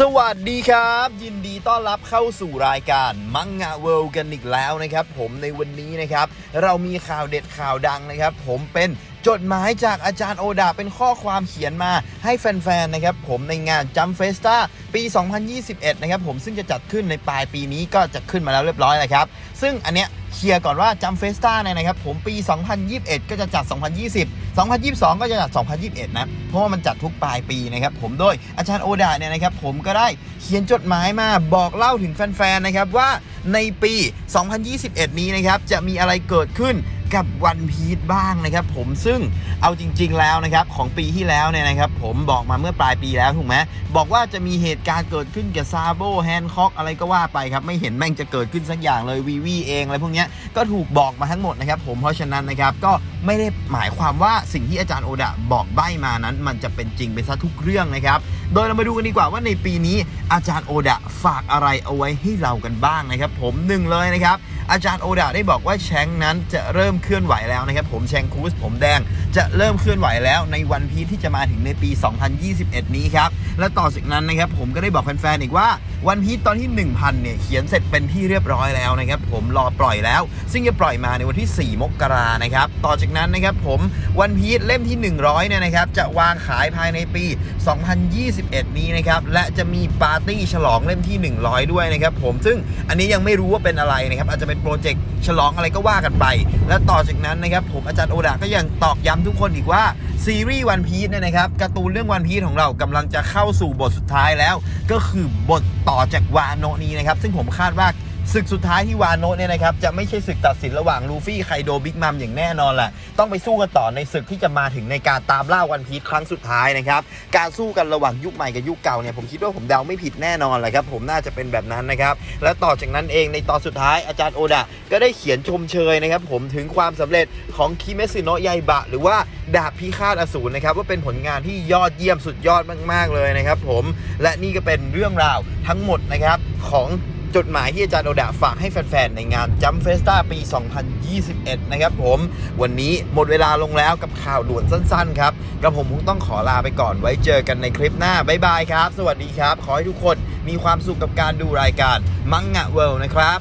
สวัสดีครับ ยินดีต้อนรับเข้าสู่รายการมังงะเวิลด์กันอีกแล้วนะครับ ผมในวันนี้นะครับ เรามีข่าวเด็ดข่าวดังนะครับ ผมเป็นจดหมายจากอาจารย์โอดาเป็นข้อความเขียนมาให้แฟนๆ นะครับ ผมในงานจัมเฟสตาปี 2021 นะครับผมซึ่งจะจัดขึ้นในปลายปีนี้ก็จะขึ้นมาแล้วเรียบร้อยแล้วครับ ซึ่งอันเนี้ยเคลียร์ก่อนว่าจัมเฟสตาเนี่ยนะครับ ผมปี 2021 ก็จะจัด 2020 2022 ก็จะจัด 2021 นะ เพราะว่ามันจัดทุกปลายปีนะครับ ผมโดยอาจารย์โอดาเนี่ยนะครับ ผมก็ได้เขียนจดหมายมาบอกเล่าถึงแฟนๆ นะครับว่าในปี 2021 นี้นะครับ จะมีอะไรเกิดขึ้น กับวันพีชบ้างนะครับผมซึ่งเอาจริง ๆ แล้วนะครับของปีที่แล้วเนี่ยนะครับผมบอกมาเมื่อปลายปีแล้วถูกไหมบอกว่าจะมีเหตุการณ์เกิดขึ้นกับซาโบแฮนคอกอะไรก็ว่าไปครับ ไม่เห็นแม่งจะเกิดขึ้นสักอย่างเลยวีวีเองอะไรพวกนี้ก็ถูกบอกมาทั้งหมดนะครับผมเพราะฉะนั้นนะครับก็ไม่ได้หมายความว่าสิ่งที่อาจารย์โอดะบอกใบ้มานั้น มันจะเป็นจริงไปซะทุกเรื่องนะครับโดยเรามาดูกันดีกว่าว่าในปีนี้อาจารย์โอดะฝากอะไรเอาไว้ให้เรากันบ้างนะครับ ผมหนึ่งเลยนะครับ อาจารย์โอดะได้บอกว่าแชงนั้นจะเริ่มเคลื่อนไหวแล้วนะครับผมแชงคูสผมแดงจะเริ่มเคลื่อนไหวแล้วในวันพีที่จะมาถึงในปี 2021 นี้ครับและต่อจากนั้นนะครับผมก็ได้บอกแฟนๆอีกว่าวันพีตอนที่ 1000 เนี่ยเขียนเสร็จเป็นที่เรียบร้อยแล้วนะครับผมรอปล่อยแล้ว ซึ่งจะปล่อยมาในวันที่ 4 มกรานะครับต่อจากนั้นนะครับผมวันพีเล่มที่ 100 เนี่ยนะครับจะวางขายภายในปี 2021 นี้นะครับและจะมีปาร์ตี้ฉลองเล่มที่ 100 ด้วยนะครับผมซึ่งอันนี้ยังไม่รู้ว่าเป็นอะไรนะครับอาจจะเป็นโปรเจกต์ฉลองอะไรก็ว่ากันไป และต่อจากนั้นนะครับผมอาจารย์โอดาก็ยังตอกย้ำทุกคนอีกว่าซีรีส์วันพีชเนี่ยนะครับการ์ตูนเรื่องวันพีชของเรากำลังจะเข้าสู่บทสุดท้ายแล้ว ก็คือบทต่อจากวาโนนี้นะครับซึ่งผมคาดว่า ศึกสุดท้ายที่วาโนะเนี่ยนะครับจะไม่ใช่ศึกตัดสินระหว่างลูฟี่ไคโดบิ๊กมัมอย่างแน่นอนแหละต้องไปสู้กันต่อในศึกที่จะมาถึงในการตามล่าวันพีชครั้งสุดท้ายนะครับการสู้กันระหว่างยุคใหม่กับยุคเก่าเนี่ยผมคิดว่าผมเดาไม่ผิดแน่นอนแหละครับผมน่าจะเป็นแบบนั้นนะครับและต่อจากนั้นเองในตอนสุดท้ายอาจารย์โอดะก็ได้เขียนชมเชยนะครับผมถึงความสำเร็จของคิเมซิโนะไยบะ หรือว่าดาบพิฆาตอสูรนะครับว่าเป็นผลงานที่ยอดเยี่ยมสุดยอดมาก ๆ เลยนะครับผมและนี่ก็เป็นเรื่องราวทั้งหมดนะครับของ จดหมายที่อาจารย์โอดะฝากให้แฟนๆ ในงานจัมเฟสตาปี 2021 นะครับผม วันนี้หมดเวลาลงแล้วกับข่าวด่วนสั้นๆ ครับกระผมคงต้องขอลาไปก่อนไว้เจอกันในคลิปหน้า บ๊ายบายครับ สวัสดีครับ ขอให้ทุกคนมีความสุขกับการดูรายการมังงะเวิลด์นะครับ